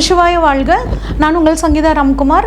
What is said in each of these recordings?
நமசிவாய வாழ்க. நான் உங்கள் சங்கீதா ராம்குமார்.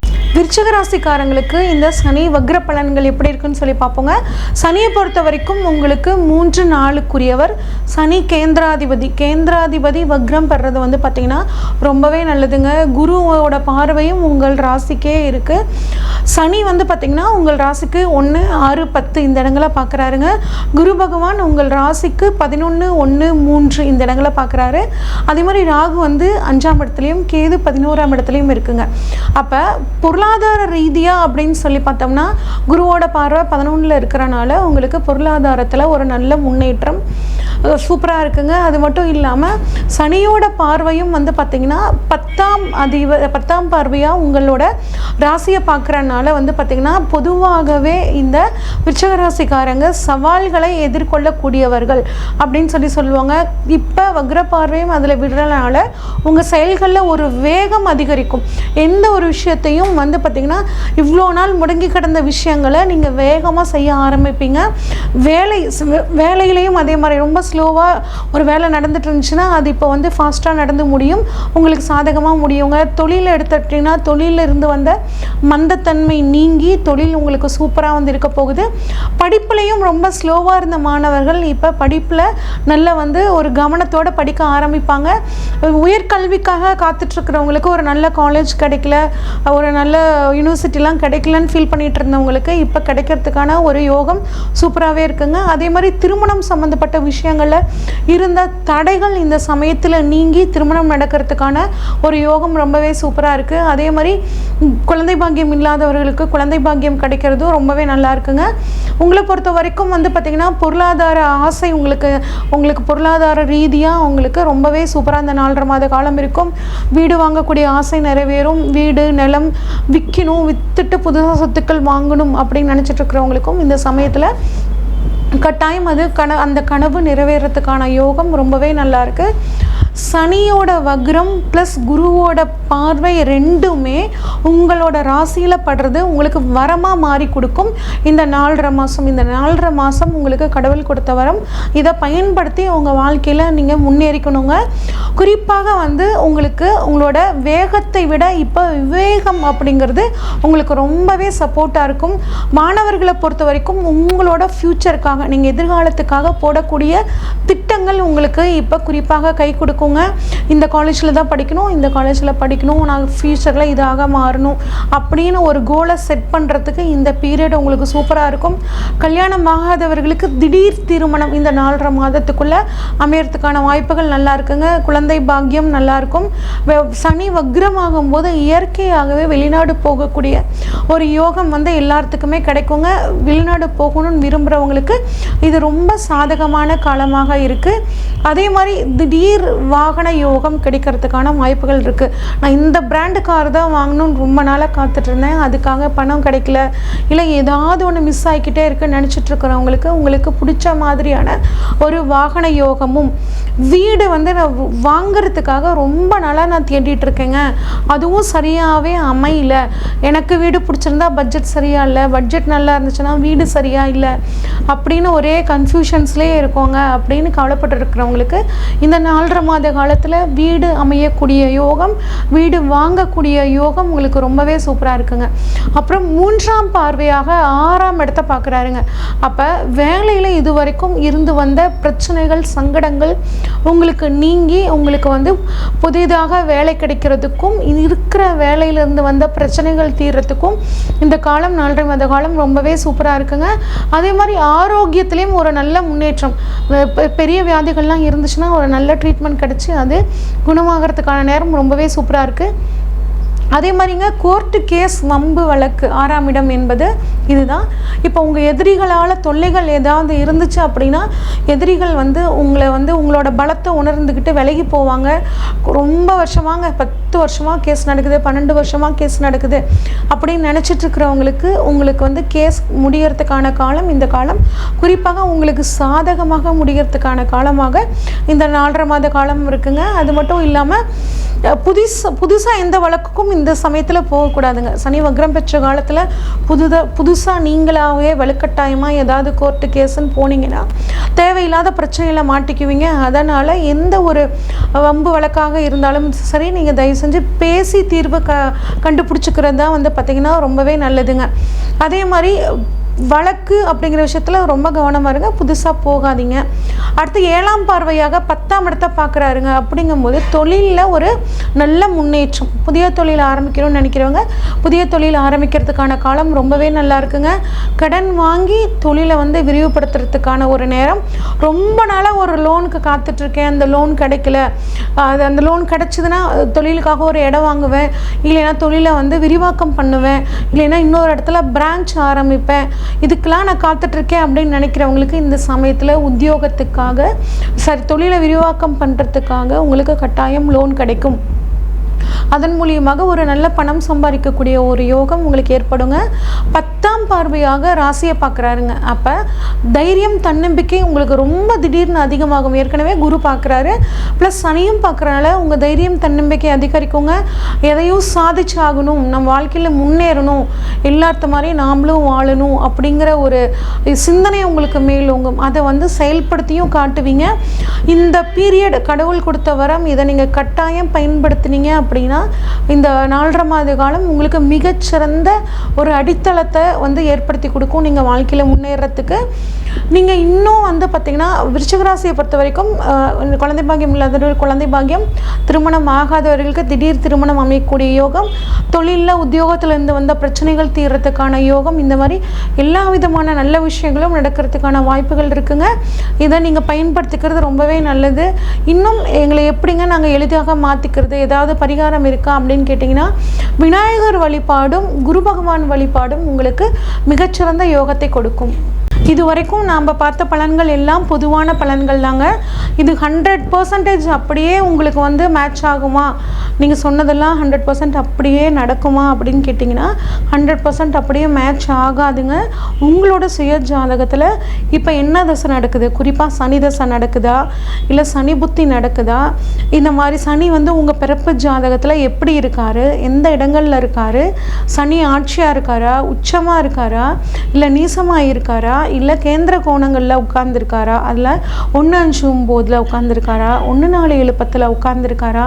விருச்சிக ராசிக்காரங்களுக்கு இந்த சனி வக்ர பலன்கள் எப்படி இருக்குன்னு சொல்லி பார்ப்போங்க. சனியை பொறுத்த வரைக்கும் உங்களுக்கு மூன்று நாளுக்குரியவர் சனி கேந்திராதிபதி. கேந்திராதிபதி வக்ரம் பெறது வந்து பார்த்திங்கன்னா ரொம்பவே நல்லதுங்க. குருவோட பார்வையும் உங்கள் ராசிக்கே இருக்குது சனி வந்து பார்த்திங்கன்னா உங்கள் ராசிக்கு ஒன்று ஆறு பத்து இந்த இடங்களை பார்க்குறாருங்க. குரு பகவான் உங்கள் ராசிக்கு பதினொன்று ஒன்று மூன்று இந்த இடங்களை பார்க்குறாரு. அதே மாதிரி ராகு வந்து அஞ்சாம் இடத்துலையும் கேது பதினோராம் இடத்துலையும் இருக்குங்க. அப்போ பொருள் பொருளாதார ரீதியாக அப்படின்னு சொல்லி பார்த்தோம்னா குருவோட பார்வை பதினொன்றில் இருக்கிறனால உங்களுக்கு பொருளாதாரத்தில் ஒரு நல்ல முன்னேற்றம் சூப்பராக இருக்குங்க. அது மட்டும் இல்லாமல் சனியோட பார்வையும் வந்து பார்த்திங்கன்னா பத்தாம் அதிப பத்தாம் பார்வையாக உங்களோட ராசியை பார்க்குறனால வந்து பார்த்திங்கன்னா பொதுவாகவே இந்த விருச்சகராசிக்காரங்க சவால்களை எதிர்கொள்ளக்கூடியவர்கள் அப்படின்னு சொல்லி சொல்லுவாங்க. இப்போ வக்ர பார்வையும் அதில் விடுறனால உங்கள் செயல்களில் ஒரு வேகம் அதிகரிக்கும். எந்த ஒரு விஷயத்தையும் வந்து வந்து பார்த்திங்கன்னா இவ்வளோ நாள் முடங்கி கிடந்த விஷயங்களை நீங்கள் வேகமாக செய்ய ஆரம்பிப்பீங்க. வேலை வேலையிலையும் அதே மாதிரி ரொம்ப ஸ்லோவாக ஒரு வேலை நடந்துட்டு இருந்துச்சுன்னா அது இப்போ வந்து ஃபாஸ்ட்டாக நடந்து முடியும். உங்களுக்கு சாதகமாக முடியுங்க. தொழில் எடுத்துட்டிங்கன்னா தொழிலில் இருந்து வந்த மந்தத்தன்மை நீங்கி தொழில் உங்களுக்கு சூப்பராக வந்து இருக்க போகுது. படிப்புலையும் ரொம்ப ஸ்லோவாக இருந்த மாணவர்கள் இப்போ படிப்பில் நல்ல வந்து ஒரு கவனத்தோடு படிக்க ஆரம்பிப்பாங்க. உயர்கல்விக்காக காத்துட்ருக்கிறவங்களுக்கு ஒரு நல்ல காலேஜ் கிடைக்கல. ஒரு நல்ல யூனிவர்சிட்டிலாம் கிடைக்கலன்னு ஃபீல் பண்ணிகிட்டு இருந்தவங்களுக்கு இப்போ கிடைக்கிறதுக்கான ஒரு யோகம் சூப்பராகவே இருக்குங்க. அதே மாதிரி திருமணம் சம்மந்தப்பட்ட விஷயங்களில் இருந்த தடைகள் இந்த சமயத்தில் நீங்கி திருமணம் நடக்கிறதுக்கான ஒரு யோகம் ரொம்பவே சூப்பராக இருக்குது அதே மாதிரி குழந்தை பாக்கியம் இல்லாதவர்களுக்கு குழந்தை பாக்கியம் கிடைக்கிறதும் ரொம்பவே நல்லா இருக்குங்க. உங்களை பொறுத்த வரைக்கும் வந்து பார்த்திங்கன்னா பொருளாதார ஆசை உங்களுக்கு உங்களுக்கு பொருளாதார ரீதியாக உங்களுக்கு ரொம்பவே சூப்பராக அந்த நாலரை மாத காலம் இருக்கும். வீடு வாங்கக்கூடிய ஆசை நிறைவேறும். வீடு நிலம் விற்கணும் விற்றுட்டு புதுசாக சொத்துக்கள் வாங்கணும் அப்படின்னு நினச்சிட்டு இருக்கிறவங்களுக்கும் இந்த சமயத்தில் கட்டாயம் அது கன அந்த கனவு நிறைவேறத்துக்கான யோகம் ரொம்பவே நல்லாயிருக்கு சனியோட வக்ரம் ப்ளஸ் குருவோட பார்வை ரெண்டுமே உங்களோட ராசியில் படுறது உங்களுக்கு வரமாக மாறி கொடுக்கும். இந்த நாலரை மாதம் இந்த நாலரை மாதம் உங்களுக்கு கடவுள் கொடுத்த வரம். இதை பயன்படுத்தி உங்கள் வாழ்க்கையில் நீங்கள் முன்னேறிக்கணுங்க. குறிப்பாக வந்து உங்களுக்கு உங்களோட வேகத்தை விட இப்போ விவேகம் அப்படிங்கிறது உங்களுக்கு ரொம்பவே சப்போர்ட்டாக இருக்கும். மாணவர்களை பொறுத்த வரைக்கும் உங்களோட ஃப்யூச்சருக்காக நீங்கள் எதிர்காலத்துக்காக போடக்கூடிய திட்டங்கள் உங்களுக்கு இப்போ குறிப்பாக கை கொடுக்கும். நடக்குங்க இந்த காலேஜில் தான் படிக்கணும் இந்த காலேஜில் படிக்கணும் நான் ஃப்யூச்சரில் இதாக மாறணும் அப்படின்னு ஒரு கோலை செட் பண்ணுறதுக்கு இந்த பீரியட் உங்களுக்கு சூப்பராக இருக்கும். கல்யாணம் ஆகாதவர்களுக்கு திடீர் திருமணம் இந்த நாலரை மாதத்துக்குள்ளே அமையறதுக்கான வாய்ப்புகள் நல்லா இருக்குங்க. குழந்தை பாக்கியம் நல்லாயிருக்கும் சனி வக்ரமாகும் போது இயற்கையாகவே வெளிநாடு போகக்கூடிய ஒரு யோகம் வந்து எல்லாத்துக்குமே கிடைக்குங்க. வெளிநாடு போகணும்னு விரும்புகிறவங்களுக்கு இது ரொம்ப சாதகமான காலமாக இருக்குது அதே மாதிரி திடீர் வாகன யோகம் கிடைக்கிறதுக்கான வாய்ப்புகள் இருக்குது நான் இந்த பிராண்டு கார் தான் வாங்கணும்னு ரொம்ப நாளாக காத்துட்ருந்தேன் அதுக்காக பணம் கிடைக்கல. இல்லை ஏதாவது ஒன்று மிஸ் ஆகிக்கிட்டே இருக்குன்னு நினச்சிட்டு இருக்கிறவங்களுக்கு உங்களுக்கு பிடிச்ச மாதிரியான ஒரு வாகன யோகமும் வீடு வந்து நான் வாங்கிறதுக்காக ரொம்ப நாளாக நான் தேடிட்டு இருக்கேங்க. அதுவும் சரியாகவே அமையல. எனக்கு வீடு பிடிச்சிருந்தா பட்ஜெட் சரியாக இல்லை. பட்ஜெட் நல்லா இருந்துச்சுன்னா வீடு சரியாக இல்லை. அப்படின்னு ஒரே கன்ஃபியூஷன்ஸ்லேயே இருக்கோங்க அப்படின்னு கவலைப்பட்டு இருக்கிறவங்களுக்கு இந்த நாலரை இல்லாத காலத்தில் வீடு அமையக்கூடிய யோகம் வீடு வாங்கக்கூடிய யோகம் உங்களுக்கு ரொம்பவே சூப்பராக இருக்குங்க. அப்புறம் மூன்றாம் பார்வையாக ஆறாம் இடத்த பார்க்குறாருங்க. அப்போ வேலையில் இது வரைக்கும் இருந்து வந்த பிரச்சனைகள் சங்கடங்கள் உங்களுக்கு நீங்கி உங்களுக்கு வந்து புதிதாக வேலை கிடைக்கிறதுக்கும் இருக்கிற வேலையிலிருந்து வந்த பிரச்சனைகள் தீர்றதுக்கும் இந்த காலம் நாலரை மாத காலம் ரொம்பவே சூப்பராக இருக்குங்க. அதே மாதிரி ஆரோக்கியத்துலேயும் ஒரு நல்ல முன்னேற்றம். பெரிய வியாதிகள்லாம் இருந்துச்சுன்னா ஒரு நல்ல ட்ரீட்மெண்ட் அடித்து அது குணமாகறதுக்கான நேரம் ரொம்பவே சூப்பராக இருக்குது அதே மாதிரிங்க கோர்ட்டு கேஸ் வம்பு வழக்கு ஆறாம் இடம் என்பது இதுதான். இப்போ உங்கள் எதிரிகளால் தொல்லைகள் ஏதாவது இருந்துச்சு அப்படின்னா எதிரிகள் வந்து உங்களை வந்து உங்களோட பலத்தை உணர்ந்துக்கிட்டு விலகி போவாங்க. ரொம்ப வருஷமாங்க பத்து வருஷமாக கேஸ் நடக்குது பன்னெண்டு வருஷமாக கேஸ் நடக்குது. அப்படின்னு நினச்சிட்டு இருக்கிறவங்களுக்கு உங்களுக்கு வந்து கேஸ் முடியறதுக்கான காலம் இந்த காலம் குறிப்பாக உங்களுக்கு சாதகமாக முடிகிறதுக்கான காலமாக இந்த நாலரை மாத காலம் இருக்குங்க. அது மட்டும் இல்லாமல் புதுசு புதுசாக எந்த வழக்குக்கும் இந்த இந்த சமயத்தில் போகக்கூடாதுங்க. சனி வக்ரம் பெற்ற காலத்தில் புதுதாக புதுசாக நீங்களாகவே வலுக்கட்டாயமாக ஏதாவது கோர்ட்டு கேஸுன்னு போனீங்கன்னா தேவையில்லாத பிரச்சனையில் மாட்டிக்குவீங்க. அதனால் எந்த ஒரு வம்பு வழக்காக இருந்தாலும் சரி நீங்கள் தயவு செஞ்சு பேசி தீர்வு க கண்டுபிடிச்சிக்கிறது தான் வந்து பார்த்திங்கன்னா ரொம்பவே நல்லதுங்க. அதே மாதிரி வழக்கு அப்படிங்கிற விஷயத்தில் ரொம்ப கவனமாக இருங்க. புதுசாக போகாதீங்க. அடுத்து ஏழாம் பார்வையாக பத்தாம் இடத்த பார்க்குறாருங்க. அப்படிங்கும்போது தொழிலில் ஒரு நல்ல முன்னேற்றம். புதிய தொழில் ஆரம்பிக்கணும்னு நினைக்கிறவங்க புதிய தொழில் ஆரம்பிக்கிறதுக்கான காலம் ரொம்பவே நல்லா இருக்குங்க. கடன் வாங்கி தொழிலை வந்து விரிவுபடுத்துறதுக்கான ஒரு நேரம். ரொம்ப நாளாக ஒரு லோனுக்கு காத்துட்ருக்கேன். அந்த லோன் கிடைக்கல. அது அந்த லோன் கிடச்சிதுன்னா தொழிலுக்காக ஒரு இடம் வாங்குவேன். இல்லைன்னா தொழிலை வந்து விரிவாக்கம் பண்ணுவேன். இல்லைன்னா இன்னொரு இடத்துல பிரான்ச் ஆரம்பிப்பேன். இதுக்கெல்லாம் நான் காத்துட்ருக்கேன் அப்படின்னு நினைக்கிறவங்களுக்கு இந்த சமயத்தில் உத்தியோகத்துக்காக சரி தொழிலை விரிவாக்கம் பண்ணுறதுக்காக உங்களுக்கு கட்டாயம் லோன் கிடைக்கும். அதன் மூலியமாக ஒரு நல்ல பணம் சம்பாதிக்கக்கூடிய ஒரு யோகம் உங்களுக்கு ஏற்படுங்க. பத்தாம் பார்வையாக ராசியை பார்க்குறாருங்க. அப்போ தைரியம் தன்னம்பிக்கை உங்களுக்கு ரொம்ப திடீர்னு அதிகமாகும். ஏற்கனவே குரு பார்க்குறாரு. ப்ளஸ் சனியும் பார்க்குறனால உங்கள் தைரியம் தன்னம்பிக்கை அதிகரிக்குங்க. எதையும் சாதிச்சு ஆகணும். நம்ம வாழ்க்கையில் முன்னேறணும். எல்லாத்த மாதிரி நாமளும் வாழணும் அப்படிங்கிற ஒரு சிந்தனை உங்களுக்கு மேலோங்கும். அதை வந்து செயல்படுத்தியும் காட்டுவீங்க. இந்த பீரியட் கடவுள் கொடுத்த வரம் இதை நீங்கள் கட்டாயம் பயன்படுத்தினீங்க அப்படின்னா இந்த நாலரை மாத காலம் உங்களுக்கு மிகச்சிறந்த ஒரு அடித்தளத்தை வந்து ஏற்படுத்தி கொடுக்கும். நீங்கள் வாழ்க்கையில் முன்னேறத்துக்கு நீங்கள் இன்னும் வந்து பார்த்தீங்கன்னா விருச்சகராசியை பொறுத்த வரைக்கும் குழந்தை பாக்கியம் இல்லாதவர்கள் குழந்தை பாக்கியம் திருமணம் ஆகாதவர்களுக்கு திடீர் திருமணம் அமையக்கூடிய யோகம் தொழிலில் உத்தியோகத்துல இருந்து வந்த பிரச்சனைகள் தீர்றதுக்கான யோகம் இந்த மாதிரி எல்லா விதமான நல்ல விஷயங்களும் நடக்கிறதுக்கான வாய்ப்புகள் இருக்குங்க. இதை நீங்கள் பயன்படுத்திக்கிறது ரொம்பவே நல்லது. இன்னும் எங்களை எப்படிங்க நாங்கள் எளிதாக மாற்றிக்கிறது ஏதாவது பரிகாரம் இருக்கா அப்படின்னு கேட்டிங்கன்னா விநாயகர் வழிபாடும் குரு பகவான் வழிபாடும் உங்களுக்கு மிகச்சிறந்த யோகத்தை கொடுக்கும். இது வரைக்கும் நாம் பார்த்த பலன்கள் எல்லாம் பொதுவான பலன்கள் தாங்க. இது ஹண்ட்ரட் பர்சன்டேஜ் அப்படியே உங்களுக்கு வந்து மேட்ச் ஆகுமா? நீங்கள் சொன்னதெல்லாம் ஹண்ட்ரட் பர்சன்ட் அப்படியே நடக்குமா அப்படின்னு கேட்டிங்கன்னா ஹண்ட்ரட் பர்சன்ட் அப்படியே மேட்ச் ஆகாதுங்க. உங்களோட சுய ஜாதகத்தில் இப்போ என்ன தசை நடக்குது? குறிப்பாக சனி தசை நடக்குதா? இல்லை சனி புத்தி நடக்குதா? இந்த மாதிரி சனி வந்து உங்கள் பிறப்பு ஜாதகத்தில் எப்படி இருக்காரு? எந்த இடங்களில் இருக்காரு? சனி ஆட்சியாக இருக்காரா? உச்சமாக இருக்காரா? இல்லை நீசமாக இருக்காரா இல்லை கேந்திர கோணங்களில் உட்கார்ந்துருக்காரா? அதில் ஒன்று அஞ்சு ஒம்போதில் உட்கார்ந்துருக்காரா? ஒன்று நாலு ஏழு பத்தில் உட்கார்ந்துருக்காரா?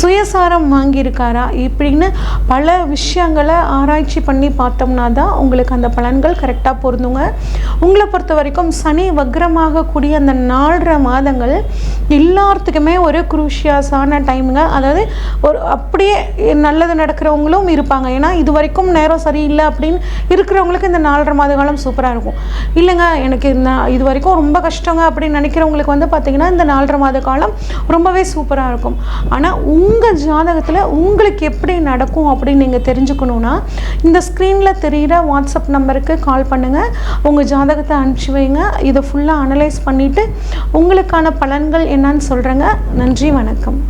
சுயசாரம் வாங்கியிருக்காரா? இப்படின்னு பல விஷயங்களை ஆராய்ச்சி பண்ணி பார்த்தோம்னா தான் உங்களுக்கு அந்த பலன்கள் கரெக்டாக பொருந்துங்க. உங்களை பொறுத்த வரைக்கும் சனி வக்ரமாக கூடிய அந்த நாலரை மாதங்கள் எல்லாத்துக்குமே ஒரு குரூஷியஸான டைமுங்க அதாவது ஒரு அப்படியே நல்லது நடக்கிறவங்களும் இருப்பாங்க. ஏன்னா இது வரைக்கும் நேரம் சரியில்லை அப்படின்னு இருக்கிறவங்களுக்கு இந்த நாலரை மாத காலம் சூப்பராக இருக்கும். இல்லைங்க எனக்கு இந்த இது வரைக்கும் ரொம்ப கஷ்டங்க அப்படின்னு நினைக்கிறவங்களுக்கு வந்து பார்த்திங்கன்னா இந்த நாலரை மாத காலம் ரொம்பவே சூப்பராக இருக்கும். ஆனால் உங்கள் ஜாதகத்தில் உங்களுக்கு எப்படி நடக்கும் அப்படின்னு நீங்கள் தெரிஞ்சுக்கணுன்னா இந்த ஸ்க்ரீனில் தெரிகிற வாட்ஸ்அப் நம்பருக்கு கால் பண்ணுங்கள் உங்கள் ஜாதகத்தை அனுப்பிச்சி வைங்க. இதை ஃபுல்லாக அனலைஸ் பண்ணிவிட்டு உங்களுக்கான பலன்கள் என்னன்னு சொல்கிறேங்க நன்றி வணக்கம்.